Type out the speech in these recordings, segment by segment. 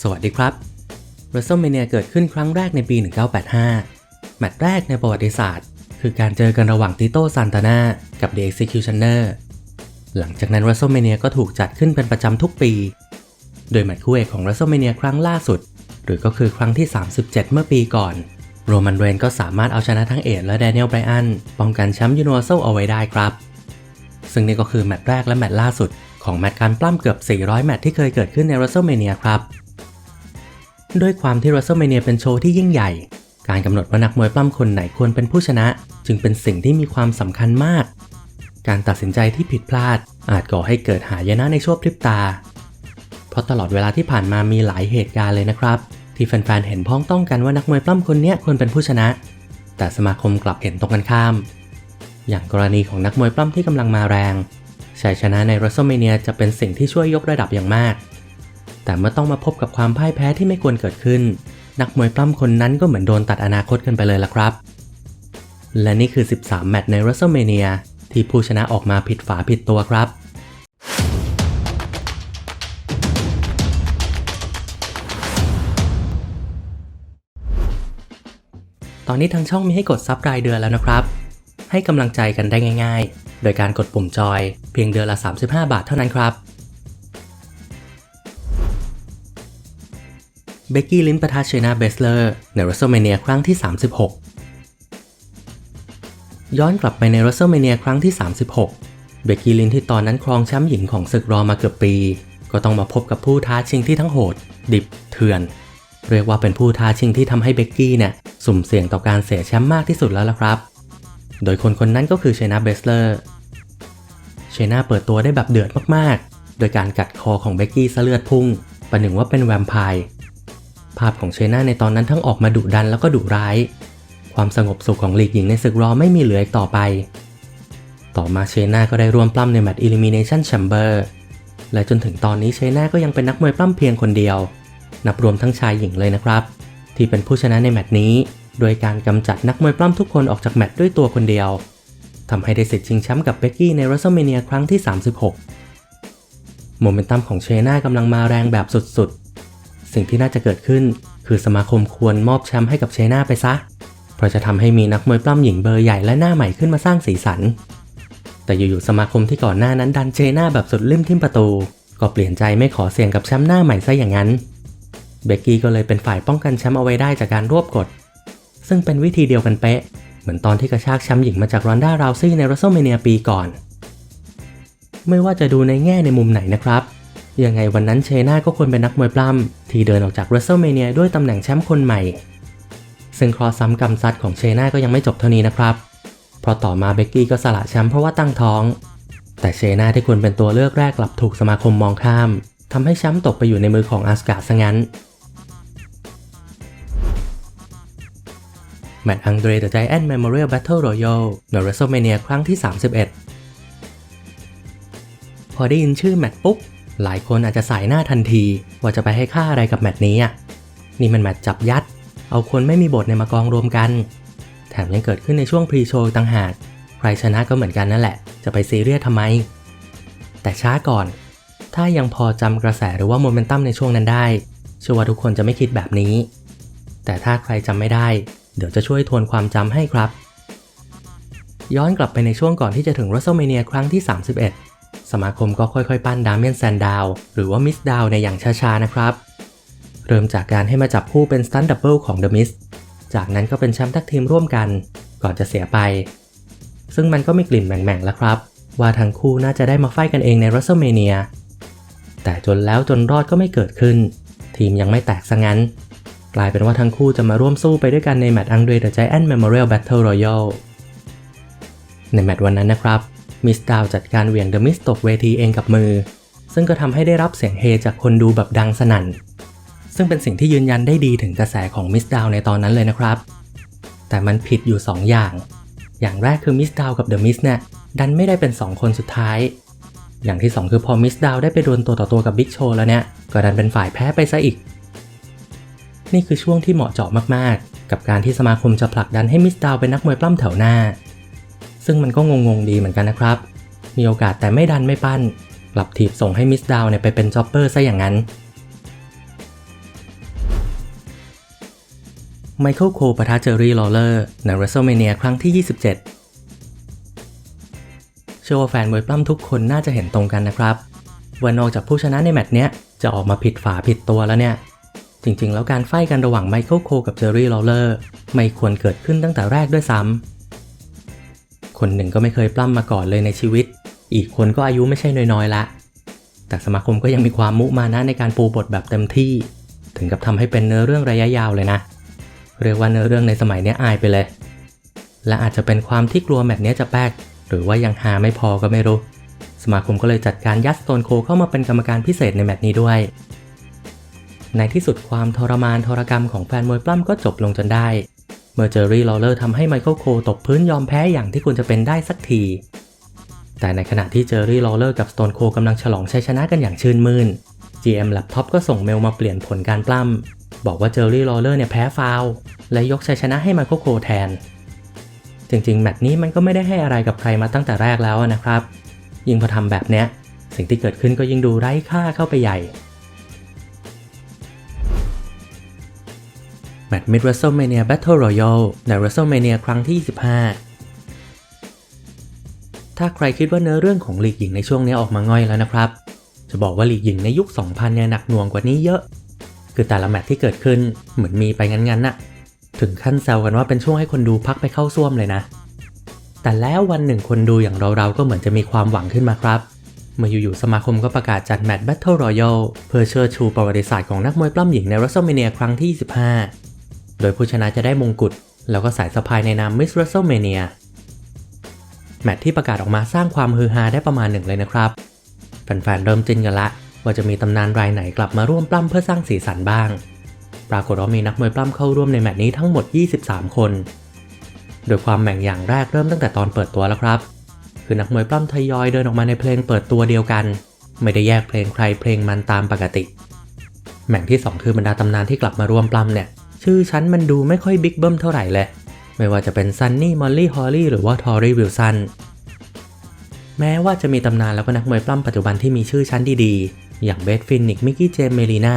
สวัสดีครับ WrestleMania เกิดขึ้นครั้งแรกในปี 1985 แมตช์แรกในประวัติศาสตร์ คือการเจอกันระหว่างติโต้ซานตานากับ The Executioner หลังจากนั้น WrestleMania ก็ถูกจัดขึ้นเป็นประจำทุกปี โดยแมตช์คู่เอกของ WrestleMania ครั้งล่าสุด หรือก็คือครั้งที่ 37 เมื่อปีก่อน โรมันเรนก็สามารถเอาชนะทั้งเอดและแดเนียลไบรอันป้องกันแชมป์ยูนิเวอร์แซลเอาไว้ได้ครับ ซึ่งนี่ก็คือแมตช์แรกและแมตช์ล่าสุดของแมตช์การปล้ำเกือบ 400 แมตช์ที่เคยเกิดขึ้นใน WrestleMania ครับ ด้วยความที่ WrestleMania เป็นโชว์ที่ยิ่งใหญ่ การกำหนดว่านักมวยปล้ำคนไหนควรเป็นผู้ชนะ จึงเป็นสิ่งที่มีความสำคัญมาก การตัดสินใจที่ผิดพลาด อาจก่อให้เกิดหายนะในชั่วพริบตา เพราะตลอดเวลาที่ผ่านมามีหลายเหตุการณ์เลยนะครับ ที่แฟนๆเห็นพ้องต้องกันว่านักมวยปล้ำคนนี้ควรเป็นผู้ชนะ แต่สมาคมกลับเห็นตรงกันข้าม อย่างกรณีของนักมวยปล้ำที่กำลังมาแรงชัยชนะใน WrestleMania จะเป็นสิ่งที่ช่วยยกระดับอย่างมาก แต่เมื่อต้องมาพบกับความพ่ายแพ้ที่ไม่ควรเกิดขึ้น นักมวยปล้ำคนนั้นก็เหมือนโดนตัดอนาคตกันไปเลยล่ะครับ และนี่คือ 13 แมตช์ใน WrestleMania ที่ผู้ชนะออกมาผิดฝาผิดตัวครับตอนนี้ทางช่องมีให้กดซับรายเดือนแล้วนะครับ ให้กำลังใจกันได้ง่าย ๆ โดยการกดปุ่มจอยเพียงเดือนละ 35 บาทเท่านั้นครับ เบกกี้ลินปะทะเชนาเบสเลอร์ใน WrestleMania ครั้งที่ 36 ย้อนกลับไปใน WrestleMania ครั้งที่ 36 เบกกี้ลินที่ตอนนั้นครองแชมป์หญิงของศึกรอมาเกือบปี ก็ต้องมาพบกับผู้ท้าชิงที่ทั้งโหด ดิบเถื่อน เรียกว่าเป็นผู้ท้าชิงที่ทำให้เบกกี้เนี่ยสุ่มเสี่ยงต่อการเสียแชมป์มากที่สุดแล้วล่ะครับ โดยคนคนนั้นก็คือเชนาเบสเลอร์เชนาเปิดตัวได้แบบเดือดมากๆ โดยการกัดคอของเบกกี้ซะเลือดพุ่งประหนึ่งว่าเป็นแวมไพร์ ภาพของเชน่าในตอนนั้นทั้งออกมาดุดันแล้วก็ดุร้าย ความสงบสุขของลีกหญิงในศึกรอไม่มีเหลืออีกต่อไป ต่อมาเชน่าก็ได้ร่วมปล้ำในแมตช์ Elimination Chamber และจนถึงตอนนี้เชน่าก็ยังเป็นนักมวยปล้ำเพียงคนเดียว นับรวมทั้งชายหญิงเลยนะครับ ที่เป็นผู้ชนะในแมตช์นี้ โดยการกำจัดนักมวยปล้ำทุกคนออกจากแมตช์ด้วยตัวคนเดียวทำให้ได้สิทธิ์ชิงแชมป์กับเบกกี้ใน WrestleMania ครั้งที่ 36 โมเมนตัมของเชน่ากำลังมาแรงแบบสุดๆ สิ่งที่น่าจะเกิดขึ้น คือสมาคมควรมอบแชมป์ให้กับเชน่าไปซะ เพราะจะทำให้มีนักมวยปล้ำหญิงเบอร์ใหญ่และหน้าใหม่ขึ้นมาสร้างสีสัน แต่อยู่ๆสมาคมที่ก่อนหน้านั้นดันเชน่าแบบสุดลิ่มทิมประตู ก็เปลี่ยนใจไม่ขอเสี่ยงกับแชมป์หน้าใหม่ซะอย่างนั้น เบกกี้ก็เลยเป็นฝ่ายป้องกันแชมป์เอาไว้ได้จากการรวบกด ซึ่งเป็นวิธีเดียวกันเป๊ะ เหมือนตอนที่กระชากแชมป์หญิงมาจากรอนด้าราวซี่ใน WrestleMania ปีก่อน ไม่ว่าจะดูในแง่ในมุมไหนนะครับ ยังไงวันนั้นเชน่าก็ควรเป็นนักมวยปล้ำที่เดินออกจาก WrestleMania ด้วยตำแหน่งแชมป์คนใหม่ ซึ่งครอซ้ำกำซัดของเชน่าก็ยังไม่จบเท่านี้นะครับ เพราะต่อมาเบกกี้ก็สละแชมป์เพราะว่าตั้งท้อง แต่เชน่าที่ควรเป็นตัวเลือกแรกกลับถูกสมาคมมองข้ามทำให้แชมป์ตกไปอยู่ในมือของอาสการ์ซะงั้นแมตช์อังเดรเดอะไจแอนท์เมมโมเรียลแบทเทิลรอยัลใน WrestleMania ครั้งที่ 31 พอได้ยินชื่อแมตช์ปุ๊บ หลายคนอาจจะสายหน้าทันทีว่าจะไปให้ค่าอะไรกับแมตช์นี้อะ นี่มันแมตช์จับยัด เอาคนไม่มีบทในมากองรวมกัน แถมยังเกิดขึ้นในช่วงพรีโชว์ต่างหาก ใครชนะก็เหมือนกันนั่นแหละ จะไปซีเรียสทำไม แต่ช้าก่อน ถ้ายังพอจำกระแสหรือว่าโมเมนตัมในช่วงนั้นได้เชื่อว่าทุกคนจะไม่คิดแบบนี้ แต่ถ้าใครจำไม่ได้ เดี๋ยวจะช่วยทวนความจำให้ครับ ย้อนกลับไปในช่วงก่อนที่จะถึง WrestleMania ครั้งที่ 31 สมาคมก็ค่อยๆ ปั้นดาเมียนแซนดาวหรือว่ามิสดาวในอย่างช้าๆ นะครับ เริ่มจากการให้มาจับคู่เป็นสตันดับเบิลของ The Miz จากนั้นก็เป็นแชมป์ทักทีมร่วมกัน ก่อนจะเสียไป ซึ่งมันก็มีกลิ่นแหม่งๆ แล้วครับ ว่าทั้งคู่น่าจะได้มาไฟกันเองใน WrestleMania แต่จนแล้วจนรอดก็ไม่เกิดขึ้น ทีมยังไม่แตกซะงั้น กลายเป็นว่าทั้งคู่จะมาร่วมสู้ไปด้วยกันในแมตช์อังเดรเดอะไจแอนท์เมมโมเรียลแบทเทิลรอยัลในแมตช์วันนั้นนะครับ มิสดาวจัดการเหวี่ยงเดอะมิสตกเวทีเองกับมือ ซึ่งก็ทำให้ได้รับเสียงเฮจากคนดูแบบดังสนั่น ซึ่งเป็นสิ่งที่ยืนยันได้ดีถึงกระแสของมิสดาวในตอนนั้นเลยนะครับ แต่มันผิดอยู่ 2 อย่าง อย่างแรกคือมิสดาวกับเดอะมิสเนี่ยดันไม่ได้เป็น 2 คนสุดท้าย อย่างที่ 2 คือพอมิสดาวได้ไปดวลตัวต่อตัวกับบิ๊กโชแล้วเนี่ยก็ดันเป็นฝ่ายแพ้ไปซะอีก นี่คือช่วงที่เหมาะเจาะมากๆ กับการที่สมาคมจะผลักดันให้มิสดาวเป็นนักมวยปล้ำแถวหน้า ซึ่งมันก็งงๆดีเหมือนกันนะครับ มีโอกาสแต่ไม่ดันไม่ปั้น กลับถีบส่งให้มิสดาวเนี่ยไปเป็นจ็อปเปอร์ซะอย่างนั้น ไมเคิลโคปะทะเจอรี่ลอเลอร์ใน WrestleMania ครั้งที่ 27 เชื่อว่าแฟนมวยปล้ำทุกคนน่าจะเห็นตรงกันนะครับว่านอกจากผู้ชนะในแมตช์เนี้ยจะออกมาผิดฝาผิดตัวแล้วเนี่ย จริงๆ แล้วการไฟกันระหว่างไมเคิลโคกับเจอรี่ลอเลอร์ไม่ควรเกิดขึ้นตั้งแต่แรกด้วยซ้ำ คนหนึ่งก็ไม่เคยปล้ำมาก่อนเลยในชีวิต อีกคนก็อายุไม่ใช่น้อยๆละ แต่สมาคมก็ยังมีความมุมานะในการปูบทแบบเต็มที่ ถึงกับทำให้เป็นเนื้อเรื่องระยะยาวเลยนะ เรียกว่าเนื้อเรื่องในสมัยนี้อายไปเลย และอาจจะเป็นความที่กลัวแมตช์นี้จะแป๊ก หรือว่ายังหาไม่พอก็ไม่รู้ สมาคมก็เลยจัดการยัดสโตนโคเข้ามาเป็นกรรมการพิเศษในแมตช์นี้ด้วย ในที่สุดความทรมานทรกรรมของแฟนมวยปล้ำก็จบลงจนได้ เมื่อเจอรี่ลอเลอร์ทำให้ไมเคิลโคตกพื้นยอมแพ้อย่างที่ควรจะเป็นได้สักที แต่ในขณะที่เจอรี่ลอเลอร์กับสโตนโคกำลังฉลองชัยชนะกันอย่างชื่นมื่น GM Laptop ก็ส่งเมลมาเปลี่ยนผลการปล้ำบอกว่าเจอรี่ลอเลอร์เนี่ยแพ้ฟาวและยกชัยชนะให้ไมเคิลโคแทน จริงๆ แมตช์นี้มันก็ไม่ได้ให้อะไรกับใครมาตั้งแต่แรกแล้วนะครับ ยิ่งพอทำแบบเนี้ยสิ่งที่เกิดขึ้นก็ยิ่งดูไร้ค่าเข้าไปใหญ่ แมตช์ Mid WrestleMania Battle Royale ใน WrestleMania ครั้งที่ 25 ถ้าใครคิดว่าเนื้อเรื่องของลีกหญิงในช่วงนี้ออกมาง่อยแล้วนะครับ จะบอกว่าลีกหญิงในยุค 2000 เนี่ยหนักหน่วงกว่านี้เยอะ คือแต่ละแมตช์ที่เกิดขึ้นเหมือนมีไปงั้นๆน่ะ ถึงขั้นแซวกันว่าเป็นช่วงให้คนดูพักไปเข้าซ่วมเลยนะ แต่แล้ววันหนึ่งคนดูอย่างเราๆก็เหมือนจะมีความหวังขึ้นมาครับเมื่ออยู่ๆสมาคมก็ประกาศจัดแมตช์ Battle Royale เพื่อเชิดชูประวัติศาสตร์ของนักมวยปล้ำหญิงใน WrestleMania ครั้งที่ 25 โดยผู้ชนะจะได้มงกุฎแล้วก็สายสะพายในนาม Miss WrestleMania แมตช์ที่ประกาศออกมาสร้างความฮือฮาได้ประมาณหนึ่งเลยนะครับ แฟนๆ เริ่มจิ้นกันละ ว่าจะมีตำนานรายไหนกลับมาร่วมปล้ำเพื่อสร้างสีสันบ้าง ปรากฏว่ามีนักมวยปล้ำเข้าร่วมในแมตช์นี้ทั้งหมด 23 คน โดยความแบ่งอย่างแรกเริ่มตั้งแต่ตอนเปิดตัวแล้วครับ คือนักมวยปล้ำทยอยเดินออกมาในเพลงเปิดตัวเดียวกัน ไม่ได้แยกเพลงใครเพลงมันตามปกติแบ่งที่ 2 คือบรรดาตำนานที่กลับมาร่วมปล้ำเนี่ย ชื่อชั้นมันดูไม่ค่อยบิ๊กเบิ้มเท่าไหร่เลยไม่ว่าจะเป็นซันนี่ มอลลี่ ฮอลลี่ หรือว่าทอรี่ วิลสัน แม้ว่าจะมีตำนานแล้วก็นักมวยปล้ำปัจจุบันที่มีชื่อชั้นดีๆ อย่างเบธฟินิก มิกกี้ เจมเมลีนา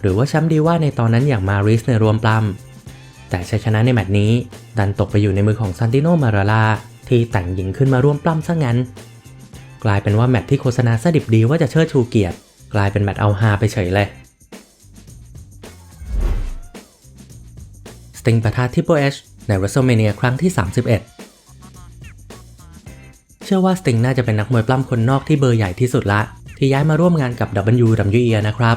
หรือว่าแชมป์ดีว่าในตอนนั้นอย่างมาริสในรวมปล้ำ แต่ชัยชนะในแมตช์นี้ ดันตกไปอยู่ในมือของซันติโน มาราลา ที่แต่งหญิงขึ้นมาร่วมปล้ำซะงั้น กลายเป็นว่าแมตช์ที่โฆษณาซะดิบดีว่าจะเชิดชูเกียรติ กลายเป็นแมตช์เอาฮาไปเฉยเลย สติงปะทะทิปเปิลเอชใน WrestleMania ครั้งที่ 31 เชื่อว่าสติงน่าจะเป็นนักมวยปล้ำคนนอกที่เบอร์ใหญ่ที่สุดละ ที่ย้ายมาร่วมงานกับ WWE นะครับ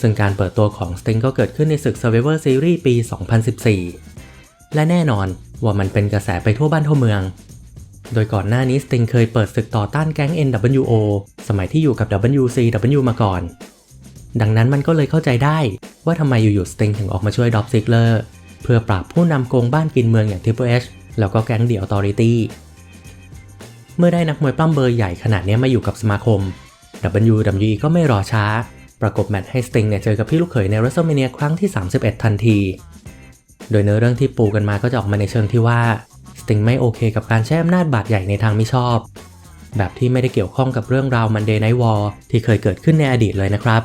ซึ่งการเปิดตัวของสติงก็เกิดขึ้นในศึก Survivor Series ปี 2014 และแน่นอนว่ามันเป็นกระแสไปทั่วบ้านทั่วเมือง โดยก่อนหน้านี้สติงเคยเปิดศึกต่อต้านแก๊ง NWO สมัยที่อยู่กับ WCW มาก่อน ดังนั้นมันก็เลยเข้าใจได้ว่าทำไมอยู่ๆสติงถึงออกมาช่วยดอ p ซิกเลอร์เพื่อปราบผู้นำโกงบ้านกินเมืองอย่าง Triple H แล้วก็แก๊งเดี่ยว Authority เมื่อได้นักมวยปล้ำเบอร์ใหญ่ขนาดนี้มาอยู่กับสมาคม WWE ก็ไม่รอช้า ประกบแมตช์ให้สติงเนี่ยเจอกับพี่ลูกเขยใน WrestleMania ครั้งที่ 31 ทันที โดยเนื้อเรื่องที่ปูกันมาก็จะออกมาในเชิงที่ว่าสติงไม่โอเคกับการใช้อำนาจบาดใหญ่ในทางไม่ชอบ แบบที่ไม่ได้เกี่ยวข้องกับเรื่องราว Monday Night War ที่เคยเกิดขึ้นในอดีตเลยนะครับ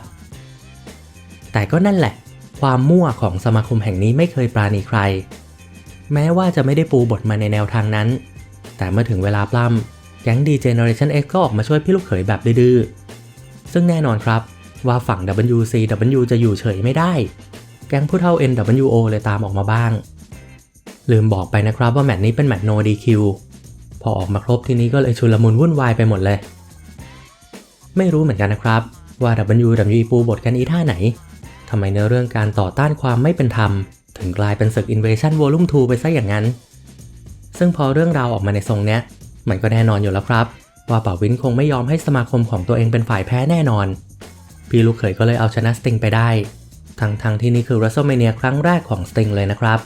แต่ก็นั่นแหละ ความมั่วของสมาคมแห่งนี้ไม่เคยปราณีใคร แม้ว่าจะไม่ได้ปูบทมาในแนวทางนั้น แต่เมื่อถึงเวลาปล้ำแก๊ง D Generation X ก็ออกมาช่วยพี่ลูกเขยแบบดื้อซึ่งแน่นอนครับว่าฝั่ง WCW จะอยู่เฉยไม่ได้ แก๊งผู้เท่า NWO เลยตามออกมาบ้าง ลืมบอกไปนะครับว่าแมตช์นี้เป็นแมตช์ no DQ พอออกมาครบทีนี้ก็เลยชุลมุนวุ่นวายไปหมดเลย ไม่รู้เหมือนกันนะครับว่า WWE ปูบทกันอีท่าไหน ทำไมเนื้อเรื่องการต่อต้านความไม่เป็นธรรม ถึงกลายเป็นศึก Invasion Volume 2 ไปซะอย่างนั้น ซึ่งพอเรื่องราวออกมาในทรงเนี้ย มันก็แน่นอนอยู่แล้วครับ ว่าป่าวินคงไม่ยอมให้สมาคมของตัวเองเป็นฝ่ายแพ้แน่นอน พี่ลูกเขยก็เลยเอาชนะสติงไปได้ ทั้งทงๆที่นี่คือ WrestleMania ครั้งแรกของสติงเลยนะครับ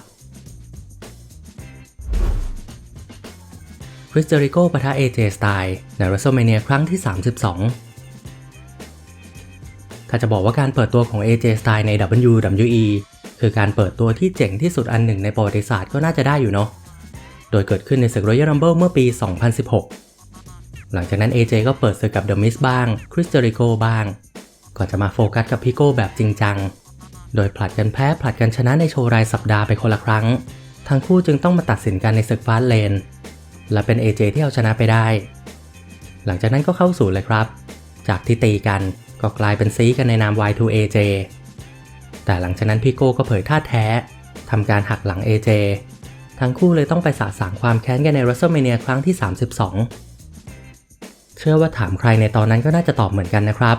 คริสเจริโกปะทะ AJ Styles ใน WrestleMania ครั้งที่ 32 ถ้าจะบอกว่าการเปิดตัวของ AJ Styles ใน WWE คือการเปิดตัวที่เจ๋งที่สุดอันหนึ่งในประวัติศาสตร์ก็น่าจะได้อยู่เนาะ โดยเกิดขึ้นในศึก Royal Rumble เมื่อปี 2016 หลังจากนั้น AJ ก็เปิดศึกกับ The Miz บ้าง Chris Jericho บ้าง ก่อนจะมาโฟกัสกับพี่โก้แบบจริงจัง โดยผลัดกันแพ้ผลัดกันชนะในโชว์รายสัปดาห์ไปคนละครั้ง ทั้งคู่จึงต้องมาตัดสินกันในศึกฟาสเลน และเป็น AJ ที่เอาชนะไปได้ หลังจากนั้นก็เข้าสู่เลยครับ จากที่ตีกัน ก็กลายเป็นซีกันในนาม Y2AJ แต่หลังจากนั้นพี่โก้ก็เผยท่าแท้ทำการหักหลัง AJ ทั้งคู่เลยต้องไปสะสางความแค้นกันใน WrestleMania ครั้งที่ 32 เชื่อว่าถามใครในตอนนั้นก็น่าจะตอบเหมือนกันนะครับ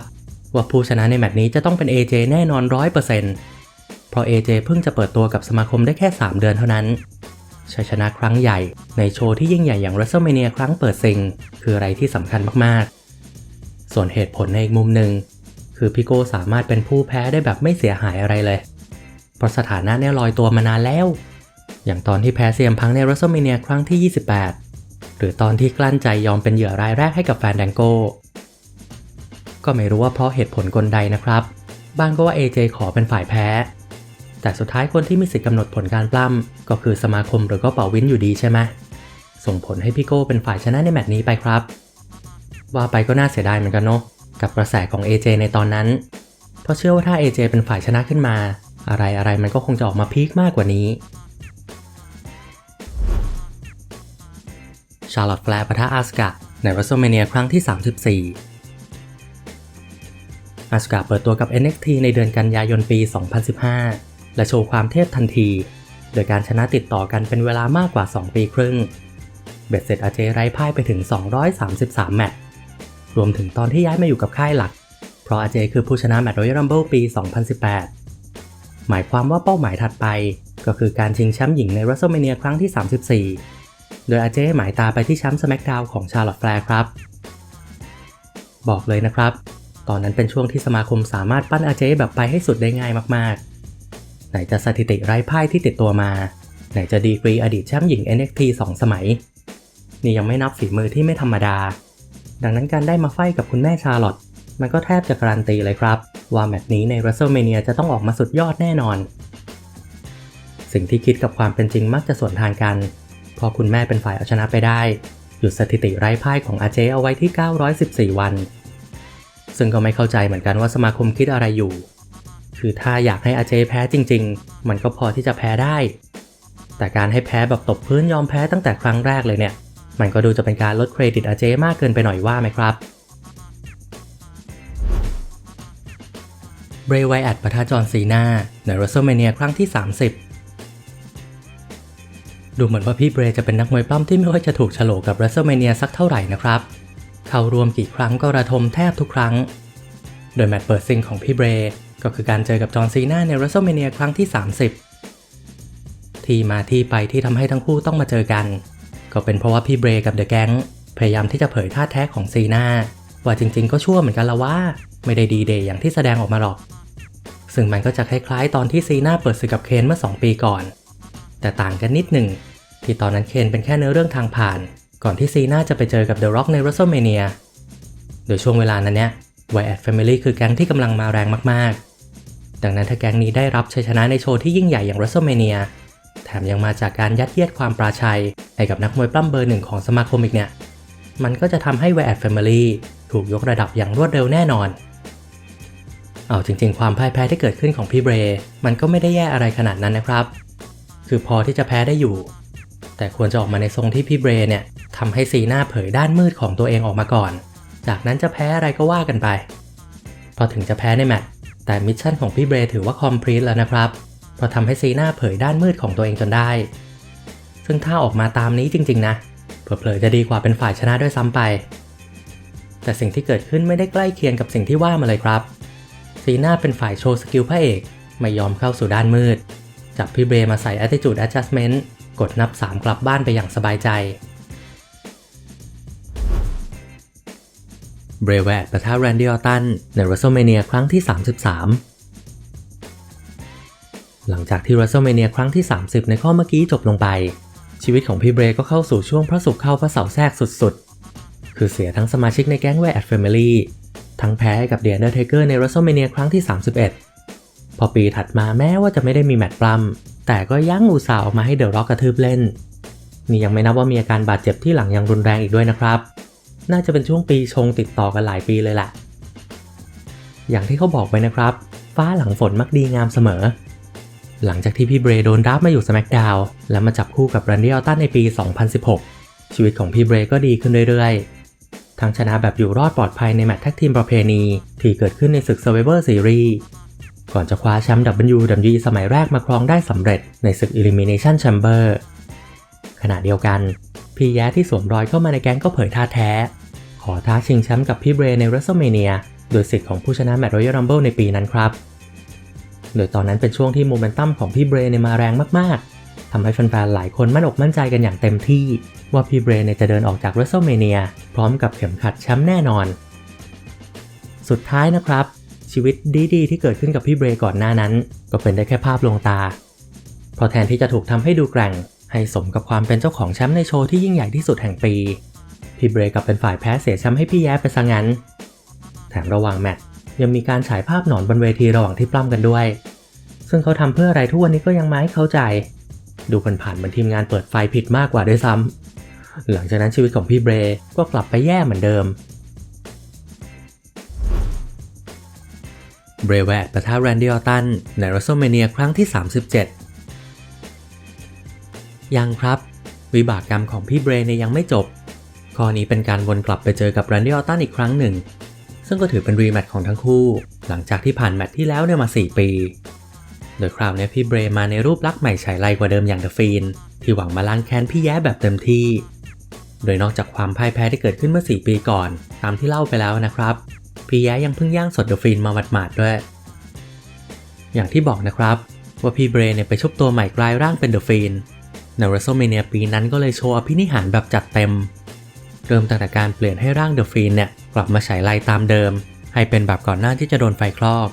ว่าผู้ชนะในแมตช์นี้จะต้องเป็น AJ แน่นอน 100%เพราะ AJ เพิ่งจะเปิดตัวกับสมาคมได้แค่ 3 เดือนเท่านั้นชัยชนะครั้งใหญ่ในโชว์ที่ยิ่งใหญ่อย่าง WrestleMania ครั้งเปิดซิง คืออะไรที่สำคัญมากๆ ส่วนเหตุผลในอีกมุมหนึ่งคือพี่โก้สามารถเป็นผู้แพ้ได้แบบไม่เสียหายอะไรเลย เพราะสถานะเนี่ยลอยตัวมานานแล้ว อย่างตอนที่แพ้เซียมพังใน WrestleMania ครั้งที่ 28 หรือตอนที่กลั้นใจยอมเป็นเหยื่อรายแรกให้กับแฟนแดงโก้ ก็ไม่รู้ว่าเพราะเหตุผลกลใดนะครับ บ้างก็ว่า AJ ขอเป็นฝ่ายแพ้ แต่สุดท้ายคนที่มีสิทธิ์กำหนดผลการปล้ำก็คือสมาคมหรือก็เป่าวินอยู่ดีใช่ไหมส่งผลให้พี่โก้เป็นฝ่ายชนะในแมตช์นี้ไปครับ ว่าไปก็น่าเสียดายเหมือนกันเนาะกับกระแสของ AJ ในตอนนั้น เพราะเชื่อว่าถ้า AJ เป็นฝ่ายชนะขึ้นมา อะไรอะไรมันก็คงจะออกมาพีคมากกว่านี้ ชาร์ลอตแฟร์ปะทะอาสกาใน WrestleMania ครั้งที่ 34อาสกาเปิดตัวกับ NXT ในเดือนกันยายนปี 2015 และโชว์ความเทพทันที โดยการชนะติดต่อกันเป็นเวลามากกว่า 2 ปีครึ่ง เบ็ดเสร็จอาเจไร้พ่ายไปถึง 233 แมตช์ รวมถึงตอนที่ย้ายมาอยู่กับค่ายหลัก เพราะอาเจคือผู้ชนะแมตช์ Royal Rumble ปี 2018 หมายความว่าเป้าหมายถัดไป ก็คือการชิงแชมป์หญิงใน WrestleMania ครั้งที่ 34 โดยอาเจหมายตาไปที่แชมป์ SmackDown ของชาร์ลอตแฟร์ครับ บอกเลยนะครับ ตอนนั้นเป็นช่วงที่สมาคมสามารถปั้นอาเจแบบไปให้สุดได้ง่ายมากๆ ไหนจะสถิติไร้พ่ายที่ติดตัวมา ไหนจะดีกรีอดีตแชมป์หญิง NXT 2 สมัย นี่ยังไม่นับฝีมือที่ไม่ธรรมดา ดังนั้นการได้มาไฟกับคุณแม่ชาร์ลอตมันก็แทบจะการันตีเลยครับ ว่าแมตช์นี้ใน WrestleMania จะต้องออกมาสุดยอดแน่นอน สิ่งที่คิดกับความเป็นจริงมักจะสวนทางกัน พอคุณแม่เป็นฝ่ายเอาชนะไปได้ หยุดสถิติไร้พ่ายของอาเจเอาไว้ที่ 914 วัน ซึ่งก็ไม่เข้าใจเหมือนกันว่าสมาคมคิดอะไรอยู่ คือถ้าอยากให้อาเจแพ้จริง ๆ มันก็พอที่จะแพ้ได้ แต่การให้แพ้แบบตบพื้นยอมแพ้ตั้งแต่ครั้งแรกเลยเนี่ย มันก็ดูจะเป็นการลดเครดิตอาเจมากเกินไปหน่อยว่าไหมครับเบรย์ไวแอดปะทะจอนซีนาใน WrestleMania ครั้งที่ 30 ดูเหมือนว่าพี่เบรย์จะเป็นนักมวยปล้ำที่ไม่ค่อยจะถูกโฉลกกับ WrestleMania สักเท่าไหร่นะครับ เข้ารวมกี่ครั้งก็ระทมแทบทุกครั้ง โดยแมตช์เปิดซิงของพี่เบรย์ก็คือการเจอกับจอนซีนาใน WrestleMania ครั้งที่ 30 ที่มาที่ไปที่ทำให้ทั้งคู่ต้องมาเจอกัน ก็เป็นเพราะว่าพี่เบร์กับเดอะแก๊งพยายามที่จะเผยท่าแท้ของซีนาว่าจริงๆ ก็ชั่วเหมือนกันละว่า ไม่ได้ดีเดย์อย่างที่แสดงออกมาหรอก ซึ่งมันก็จะคล้ายๆ ตอนที่ซีนาเปิดศึกกับเคนเมื่อ 2 ปีก่อน แต่ต่างกันนิดหนึ่งที่ตอนนั้นเคนเป็นแค่เนื้อเรื่องทางผ่าน ก่อนที่ซีนาจะไปเจอกับเดอะร็อกใน WrestleMania โดยช่วงเวลานั้นเนี่ยไวแอดแฟมิลี่คือแก๊งที่กำลังมาแรงมากๆ ดังนั้นถ้าแก๊งนี้ได้รับชัยชนะในโชว์ที่ยิ่งใหญ่อย่าง WrestleMania แถมยังมาจากการยัดเยียดความปราชัย ให้กับนักมวยปล้ำเบอร์หนึ่งของสมาคมอีกเนี่ย มันก็จะทำให้ไวแอดแฟมิลี่ถูกยกระดับอย่างรวดเร็วแน่นอน เอาจริง ๆ ความพ่ายแพ้ที่เกิดขึ้นของพี่เบร์มันก็ไม่ได้แย่อะไรขนาดนั้นนะครับ คือพอที่จะแพ้ได้อยู่ แต่ควรจะออกมาในทรงที่พี่เบร์เนี่ยทำให้ซีหน้าเผยด้านมืดของตัวเองออกมาก่อน จากนั้นจะแพ้อะไรก็ว่ากันไป พอถึงจะแพ้ในแมตช์แต่มิชชั่นของพี่เบร์ถือว่าคอมพลีทแล้วนะครับ เพราทำให้ซีน้าเผยด้านมืดของตัวเองจนได้ ซึ่งถ้าออกมาตามนี้จริง ๆ นะเผลอๆจะดีกว่าเป็นฝ่ายชนะด้วยซ้ำไป แต่สิ่งที่เกิดขึ้นไม่ได้ใกล้เคียงกับสิ่งที่ว่ามาเลยครับซีน่าเป็นฝ่ายโชว์สกิลพระเอกไม่ยอมเข้าสู่ด้านมืด จับพี่เบรมาใส่ attitude adjustment กดนับ 3 กลับบ้านไปอย่างสบายใจ เบรแวดปะทะแรนดี้ออตันใน WrestleMania ครั้งที่ 33 หลังจากที่ WrestleMania ครั้งที่ 30 ในข้อเมื่อกี้จบลงไป ชีวิตของพี่เบรก็เข้าสู่ช่วงพระศุกร์เข้าพระเสาร์แทรกสุดๆ คือเสียทั้งสมาชิกในแก๊งแวร์แอดเฟมิลี่ทั้งแพ้กับเดียนเดอร์เทเกอร์ใน WrestleMania ครั้งที่ 31 พอปีถัดมาแม้ว่าจะไม่ได้มีแมตช์ปล้ำแต่ก็ยังอุตส่าห์ออกมาให้เดอะร็อกกระทืบเล่น นี่ยังไม่นับว่ามีอาการบาดเจ็บที่หลังยังรุนแรงอีกด้วยนะครับ น่าจะเป็นช่วงปีชงติดต่อกันหลายปีเลยแหละอย่างที่เขาบอกไว้นะครับ ฟ้าหลังฝนมักดีงามเสมอ หลังจากที่พี่เบรโดนรับมาอยู่ SmackDown และมาจับคู่กับแรนดี้ออตตันในปี 2016 ชีวิตของพี่เบรก็ดีขึ้นเรื่อยๆ ทั้งชนะแบบอยู่รอดปลอดภัยในแมตช์แท็กทีมประเพณี ที่เกิดขึ้นในศึก Survivor Series ก่อนจะคว้าแชมป์ WWE สมัยแรกมาครองได้สำเร็จในศึก Elimination Chamber ขณะเดียวกัน พี่แย้ที่สวมรอยเข้ามาในแก๊งก็เผยท่าแท้ ขอท้าชิงแชมป์กับพี่เบรใน WrestleMania โดยสิทธิ์ของผู้ชนะแมตช์ Royal Rumble ในปีนั้นครับ โดยตอนนั้นเป็นช่วงที่โมเมนตัมของพี่เบรนยมาแรงมากๆทำให้แฟนๆ หลายคนมั่นอกมั่นใจกันอย่างเต็มที่ ว่าพี่เบรเนี่ยจะเดินออกจาก WrestleMania พร้อมกับเข็มขัดแชมป์แน่นอน สุดท้ายนะครับ ชีวิตดีๆ ที่เกิดขึ้นกับพี่เบรก่อนหน้านั้น ก็เป็นได้แค่ภาพลวงตาเพราะแทนที่จะถูกทำให้ดูแกร่ง ให้สมกับความเป็นเจ้าของแชมป์ในโชว์ที่ยิ่งใหญ่ที่สุดแห่งปีพี่เบรกับเป็นฝ่ายแพ้เสียแชมป์ให้พี่แย้ไปซะงั้นแถมระหว่างแมตช์ ยังมีการฉายภาพหนอนบนเวทีระหว่างที่ปล้ำกันด้วย ซึ่งเขาทำเพื่ออะไรทุกวันนี้ก็ยังไม่ให้เข้าใจ ดูผ่านๆเหมือนทีมงานเปิดไฟผิดมากกว่าด้วยซ้ำหลังจากนั้นชีวิตของพี่เบรก็กลับไปแย่เหมือนเดิมเบรแวดประทะแรนดี้ออตันใน WrestleMania ครั้งที่ 37 ยังครับ วิบากกรรมของพี่เบรเนี่ยยังไม่จบ ข้อนี้เป็นการวนกลับไปเจอกับแรนดี้ออตันอีกครั้งหนึ่ง ซึ่งก็ถือเป็นรีแมตช์ของทั้งคู่ หลังจากที่ผ่านแมตช์ที่แล้วเนี่ยมา 4 ปี โดยคราวนี้พี่เบรมาในรูปลักษณ์ใหม่ฉายไลกว่าเดิมอย่างเดอะฟีนที่หวังมาล้างแค้นพี่แย้แบบเต็มที่ โดยนอกจากความพ่ายแพ้ที่เกิดขึ้นเมื่อ 4 ปีก่อน ตามที่เล่าไปแล้วนะครับ พี่แย้ยังเพิ่งย่างสดเดอะฟีนมาหมาดๆด้วย อย่างที่บอกนะครับว่าพี่เบรเนี่ยไปชุบตัวใหม่กลายร่างเป็นเดอะฟีนใน WrestleMania ปีนั้นก็เลยโชว์อภินิหารแบบจัดเต็ม เริ่มตั้งแต่การเปลี่ยนให้ร่างเดอะฟีนเนี่ยกลับมาฉายไลตามเดิม ให้เป็นแบบก่อนหน้าที่จะโดนไฟคลอก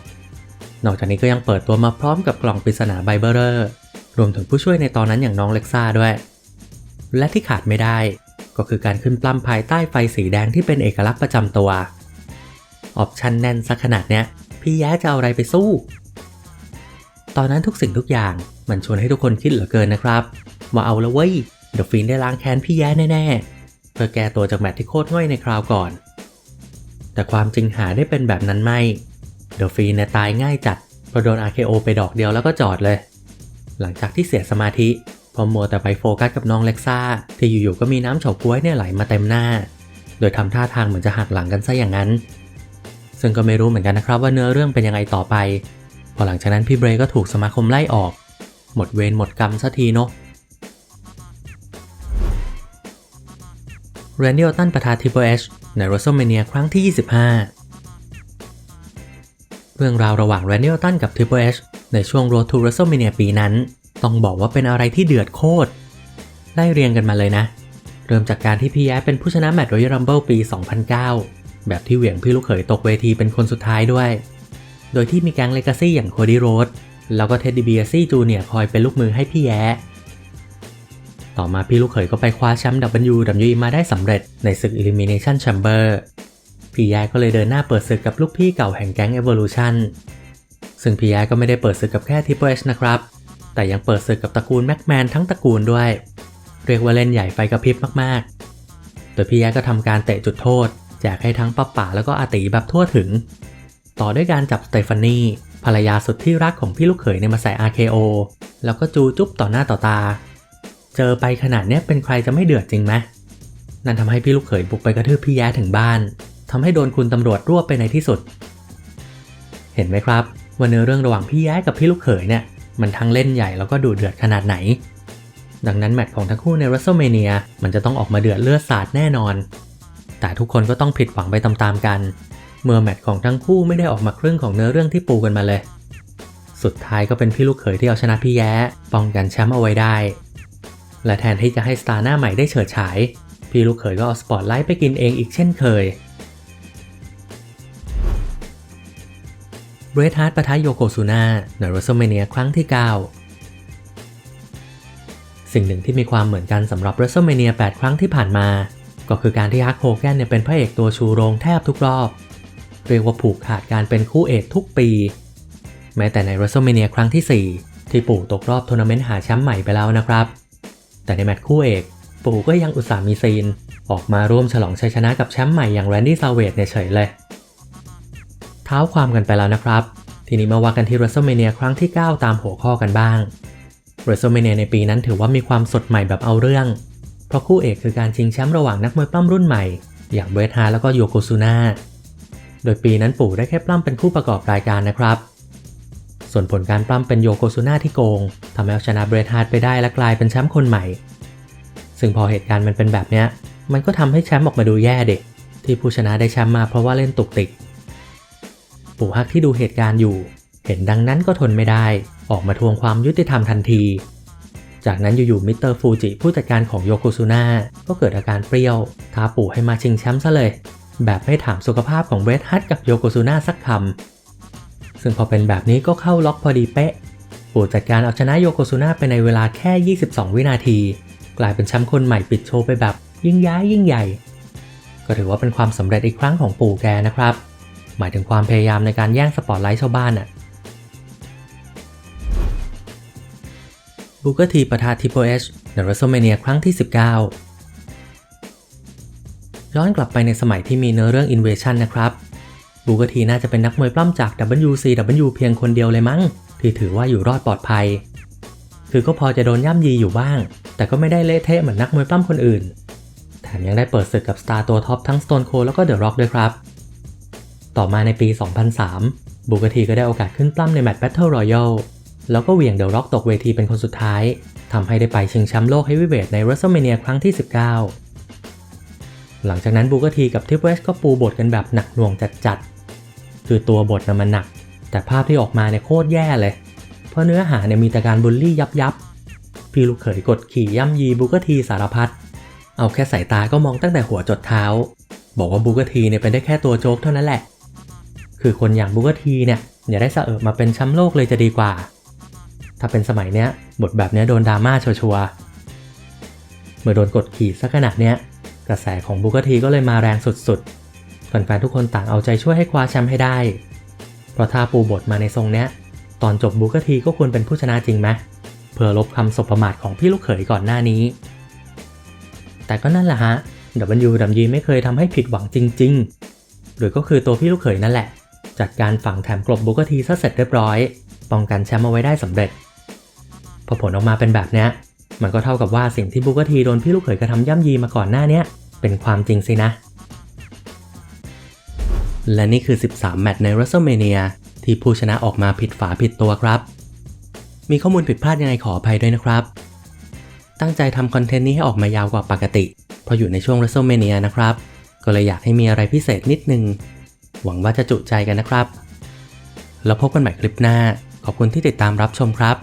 นอกจากนี้ก็ยังเปิดตัวมาพร้อมกับกล่องปริศนาไบเบอร์รวมถึงผู้ช่วยในตอนนั้นอย่างน้องเล็กซ่าด้วย และที่ขาดไม่ได้ ก็คือการขึ้นปล้ำภายใต้ไฟสีแดงที่เป็นเอกลักษณ์ประจำตัวออปชั่นแน่นสักขนาดเนี้ยพี่แย้จะเอาอะไรไปสู้ ตอนนั้นทุกสิ่งทุกอย่างมันชวนให้ทุกคนคิดเหลือเกินนะครับ ว่าเอาละเว้ยเดอะฟินได้ล้างแค้นพี่แย้แน่ๆ พื่อแก้ตัวจากแมตช์ที่โคตรง่อยในคราวก่อน แต่ความจริงหาได้เป็นแบบนั้นไม่เดอฟินเนี่ยตายง่ายจัดเพราะโดน RKO ไปดอกเดียวแล้วก็จอดเลย หลังจากที่เสียสมาธิพอมัวแต่ไปโฟกัสกับน้องเล็กซ่า ที่อยู่ๆก็มีน้ำเฉาก๊วยเนี่ยไหลมาเต็มหน้า โดยทำท่าทางเหมือนจะหักหลังกันซะอย่างนั้น ซึ่งก็ไม่รู้เหมือนกันนะครับว่าเนื้อเรื่องเป็นยังไงต่อไป พอหลังจากนั้นพี่เบรก็ถูกสมาคมไล่ออก หมดเวรหมดกรรมสักทีเนาะ แรนดี้ออตันประทาทิปเปอร์เอชใน WrestleMania ครั้งที่ 25 เรื่องราวระหว่างแรนดี้ออตันกับทิปเปอร์เอชในช่วง Road to WrestleMania ปีนั้น ต้องบอกว่าเป็นอะไรที่เดือดโคตรไล่เรียงกันมาเลยนะ เริ่มจากการที่พี่แย้เป็นผู้ชนะแมตช์ Royal Rumble ปี 2009 แบบที่เหวี่ยงพี่ลูกเขยตกเวทีเป็นคนสุดท้ายด้วย โดยที่มีแก๊งเลกาซี่อย่างโคดี้โรดแล้วก็เท็ดดี้เบียซี่จูเนียคอยเป็นลูกมือให้พี่แย้ ต่อมาพี่ลูกเขยก็ไปคว้าแชมป์ WWE มาได้สำเร็จในศึก Elimination Chamber พี่แย้ก็เลยเดินหน้าเปิดศึกกับลูกพี่เก่าแห่งแก๊ง Evolution ซึ่งพี่แย้ก็ไม่ได้เปิดศึกกับแค่ Triple H นะครับ แต่ยังเปิดศึกกับตระกูลแม็กแมนทั้งตระกูลด้วย เรียกว่าเล่นใหญ่ไฟกระพริบมากๆ โดยพี่แย้ก็ทำการเตะจุดโทษแจกให้ทั้งป้าป่าแล้วก็อาติแบบทั่วถึง ต่อด้วยการจับสเตฟานีภรรยาสุดที่รักของพี่ลูกเขยในมาใส่ RKO แล้วก็จูจุ๊บต่อหน้าต่อตา เจอไปขนาดเนี้ยเป็นใครจะไม่เดือดจริงไหมนั่นทำให้พี่ลูกเขยบุกไปกระทืบพี่แย้ถึงบ้านทำให้โดนคุณตำรวจรวบไปในที่สุด เห็นไหมครับว่าเนื้อเรื่องระหว่างพี่แย้กับพี่ลูกเขยเนี่ยมันทั้งเล่นใหญ่แล้วก็ดูเดือดขนาดไหน ดังนั้นแมตช์ของทั้งคู่ใน WrestleMania มันจะต้องออกมาเดือดเลือดสาดแน่นอน แต่ทุกคนก็ต้องผิดหวังไปตามๆกัน เมื่อแมตช์ของทั้งคู่ไม่ได้ออกมาครึ่งของเนื้อเรื่องที่ปูกันมาเลย สุดท้ายก็เป็นพี่ลูกเขยที่เอาชนะพี่แย้ป้องกันแชมป์เอาไว้ได้ และแทนที่จะให้สตาร์หน้าใหม่ได้เฉิดฉาย พี่ลูกเขยก็เอาสปอตไลท์ไปกินเองอีกเช่นเคยเบรดฮาร์ดปะทะโยโกซูนาใน WrestleMania ครั้งที่ 9 สิ่งหนึ่งที่มีความเหมือนกันสำหรับ WrestleMania 8ครั้งที่ผ่านมา ก็คือการที่ฮักโฮแกนเนี่ยเป็นพระเอกตัวชูโรงแทบทุกรอบ เรียกว่าผูกขาดการเป็นคู่เอกทุกปี แม้แต่ใน WrestleMania ครั้งที่ 4 ที่ปู่ตกรอบทัวร์นาเมนต์หาแชมป์ใหม่ไปแล้วนะครับ แต่ในแมตช์คู่เอกปู่ก็ยังอุตส่าห์มีซีน ออกมาร่วมฉลองชัยชนะกับแชมป์ใหม่อย่างแรนดี้ซาเวตเนี่ยเฉยเลย เท้าความกันไปแล้วนะครับ ทีนี้มาว่ากันที่ WrestleMania ครั้งที่ 9 ตามหัวข้อกันบ้าง WrestleMania ในปีนั้นถือว่ามีความสดใหม่แบบเอาเรื่อง เพราะคู่เอกคือการชิงแชมป์ระหว่างนักมวยปล้ำรุ่นใหม่ อย่างเบรทฮาร์แล้วก็โยโกซูน่าโดยปีนั้นปู่ได้แค่ปล้ำเป็นผู้ประกอบรายการนะครับ ส่วนผลการปล้ำเป็นโยโกซูน่าที่โกงทำให้เอาชนะเบรทฮาร์ดไปได้และกลายเป็นแชมป์คนใหม่ ซึ่งพอเหตุการณ์มันเป็นแบบเนี้ย มันก็ทำให้แชมป์ออกมาดูแย่เด็กที่ผู้ชนะได้แชมป์มาเพราะว่าเล่นตุกติก ปู่ฮักที่ดูเหตุการณ์อยู่ เห็นดังนั้นก็ทนไม่ได้ออกมาทวงความยุติธรรมทันที จากนั้นอยู่ๆมิสเตอร์ฟูจิผู้จัดการของโยโกซูน่าก็เกิดอาการเปรี้ยวท้าปู่ให้มาชิงแชมป์ซะเลย แบบไม่ถามสุขภาพของเบรดฮัตกับโยโกซูน่าสักคำ ซึ่งพอเป็นแบบนี้ก็เข้าล็อกพอดีเป๊ะ ปู่จัดการเอาชนะโยโกซูน่าไปในเวลาแค่ 22 วินาที กลายเป็นแชมป์คนใหม่ปิดโชว์ไปแบบยิ่งย้ายยิ่งใหญ่ ก็ถือว่าเป็นความสำเร็จอีกครั้งของปู่แกนะครับ หมายถึงความพยายามในการแย่งสปอตไลท์ชาวบ้านน่ะบูเกอร์ทีประทาทิโปเอชในรัสเมเนียครั้งที่ 19 ย้อนกลับไปในสมัยที่มีเนื้อเรื่อง Invasion นะครับ บูกอร์ทีน่าจะเป็นนักมวยปล้ำจาก WCW เพียงคนเดียวเลยมั้ง ที่ถือว่าอยู่รอดปลอดภัย คือก็พอจะโดนย่ำยีอยู่บ้าง แต่ก็ไม่ได้เละเทะเหมือนนักมวยปล้ำคนอื่น แถมยังได้เปิดศึกกับสตาร์ตัวท็อปทั้ง Stone Cold แล้วก็ The Rock ด้วยครับ ต่อมาในปี 2003 บูกอร์ทีก็ได้โอกาสขึ้นปล้ำในแมตช์ Battle Royale แล้วก็เหวี่ยง The Rock ตกเวทีเป็นคนสุดท้ายทำให้ได้ไปชิงแชมป์โลกเฮฟวีเวทใน WrestleMania ครั้งที่ 19 หลังจากนั้นบูกอร์ทีกับทิปเวสก็ปูบทกันแบบหนักหน่วงจัดๆ คือตัวบทนะมันหนัก แต่ภาพที่ออกมาเนี่ยโคตรแย่เลย เพราะเนื้อหาเนี่ยมีแต่การบูลลี่ยับยับพี่ลูกเขยกดขี่ย่ำยีบูเกทีสารพัดเอาแค่สายตาก็มองตั้งแต่หัวจดเท้า บอกว่าบูเกทีเนี่ยเป็นได้แค่ตัวโจ๊กเท่านั้นแหละ คือคนอย่างบูเกทีเนี่ยอย่าได้สะเอิบมาเป็นแชมป์โลกเลยจะดีกว่า ถ้าเป็นสมัยเนี้ยบทแบบเนี้ยโดนดราม่าชัวร์ๆเมื่อโดนกดขี่สักขนาดเนี้ยกระแสของบูเกทีก็เลยมาแรงสุดๆ แฟนๆทุกคนต่างเอาใจช่วยให้คว้าแชมป์ให้ได้ เพราะถ้าปูบทมาในทรงเนี้ย ตอนจบบูกทีก็ควรเป็นผู้ชนะจริงไหมเพื่อลบคำสบประมาทของพี่ลูกเขยก่อนหน้านี้ แต่ก็นั่นแหละฮะ WWE ไม่เคยทำให้ผิดหวังจริง ๆ หรือก็คือตัวพี่ลูกเขยนั่นแหละ จัดการฝังแถมกลบบูกทีซะเสร็จเรียบร้อย ป้องกันแชมป์เอาไว้ได้สำเร็จ พอผลออกมาเป็นแบบเนี้ย มันก็เท่ากับว่าสิ่งที่บูกทีโดนพี่ลูกเขยกระทำย่ำยีมาก่อนหน้าเนี้ยเป็นความจริงสินะ และนี่คือ 13 แมตช์ใน WrestleMania ที่ผู้ชนะออกมาผิดฝาผิดตัวครับ มีข้อมูลผิดพลาดยังไงขออภัยด้วยนะครับ ตั้งใจทำคอนเทนต์นี้ให้ออกมายาวกว่าปกติ เพราะอยู่ในช่วง WrestleMania นะครับ ก็เลยอยากให้มีอะไรพิเศษนิดนึง หวังว่าจะจุใจกันนะครับ แล้วพบกันใหม่คลิปหน้า ขอบคุณที่ติดตามรับชมครับ